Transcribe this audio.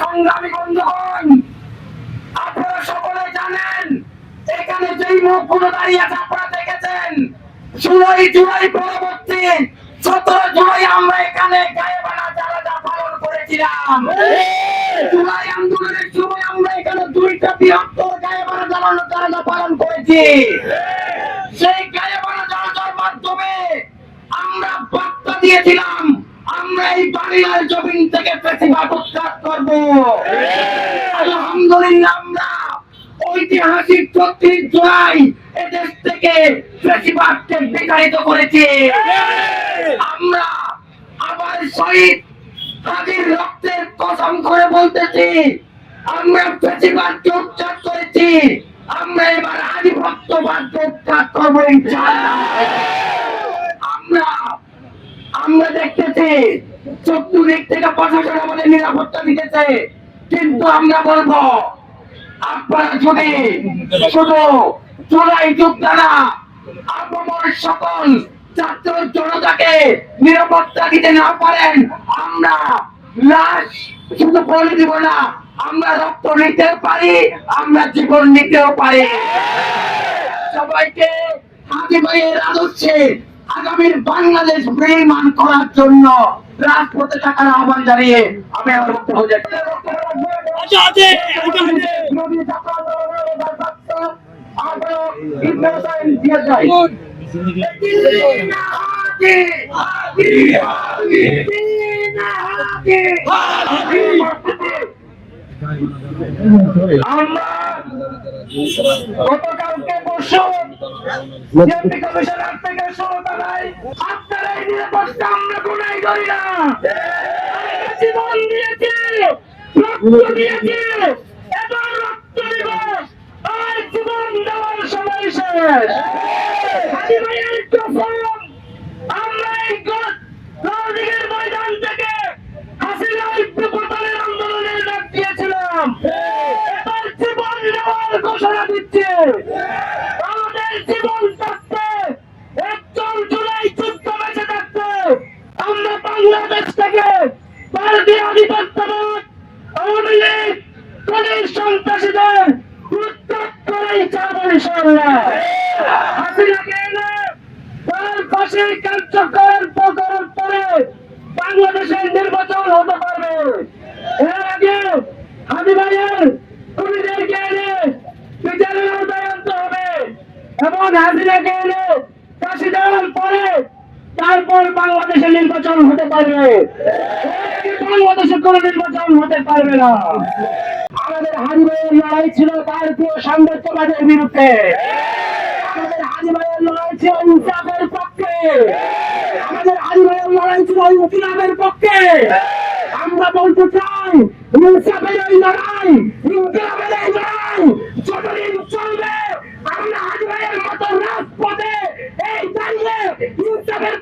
সংগ্রামী বন্ধুগণ আপনারা সকলে জানেন এখানে যেই মুখগুলো দাঁড়িয়ে আছে আপনারা দেখেছেন জুলাই জুলাই পরবর্তী জুলাই আন্দোলনের সময় আমরা এখানে দুইটা বৃহত্তর গায়েবানা জানানো পালন করেছি। সেই গায়েবানা জানাজার মাধ্যমে আমরা বার্তা দিয়েছিলাম আমরা এই বাংলার জমিন থেকে প্রতিবাদ উৎখাত করব। আলহামদুলিল্লাহ আমরা ঐতিহাসিক ছত্রিশ জুলাই এদেশ থেকে প্রতিবাদকে বিতাড়িত করেছি। আমরা আবার শহীদ হাজির রক্তের কসম করে বলতেছি, আমরা প্রতিবাদকে উচ্চার করেছি। আমরা এবার আধিপত্যবাদকে উচ্চার করব আমরা আমরা দেখতেছি চতুর্দিক থেকে প্রশাসন আমাদের নিরাপত্তা দিতেছে। কিন্তু আমরা বলব, আপনারা যদি শুধু চোরাই যোদ্ধা না আপমর সকল ছাত্র জনতাকে নিরাপত্তা দিতে না পারেন আমরা লাশ শুধু বলে দিব না আমরা রক্ত নিতে পারি আমরা জীবন নিতেও পারি। সবাইকে হাজি ভাইয়ের আদর্শে আগামীর বাংলাদেশ বিনির্মাণ করার জন্য রাজপথে থাকার আহ্বান জানিয়ে আমি আমার বক্তব্য যাচ্ছি আমরা করি না জীবন দিয়েছি রক্ত দিয়েছি এবার রক্ত আর জীবন দেওয়ার সময় শেষ কসম আমরা এই গ- ময়দান থেকে হাসিনা ইত্যপতনের আন্দোলনের ডাক দিয়েছিলাম। এবার জীবন দিচ্ছে। আমাদের জীবন থাকতে একজন জুলাই যুদ্ধ আমরা বাংলাদেশ থেকে ভারতীয় আধিপত্যবাদ আওয়ামী লীগ উত্তর করেই যাব ইনশাআল্লাহ। হাসিনাকে এনে তার পাশে কার্যকর প্রকরণ পরে বাংলাদেশের নির্বাচন হতে পারবে। এর আগে হাজি ভাইয়ের খুনিদেরকে এনে বিচারের আওতায় হবে এবং হাসিনাকে এনে ফাঁসি দেওয়ার পরে তারপর বাংলাদেশের নির্বাচন হতে পারবে। বাংলাদেশে কোনো নির্বাচন হতে পারবে না। আমাদের হাজি ভাইয়ের লড়াই ছিল ভারতীয় সাম্রাজ্যবাদের বিরুদ্ধে। আমাদের হাজি ভাইয়ের লড়াই ছিল ইনসাফের পক্ষে। আমাদের আলী ভাইয়ের লড়াই ছিল ইনকিলাবের পক্ষে। আমরা বলতে চাই ইনসাফের এই লড়াই ইনকিলাবের এই লড়াই যতদিন চলবে আমরা আলী ভাইয়ের মতো রাজপথে এই দাঁড়িয়ে ইনসাফের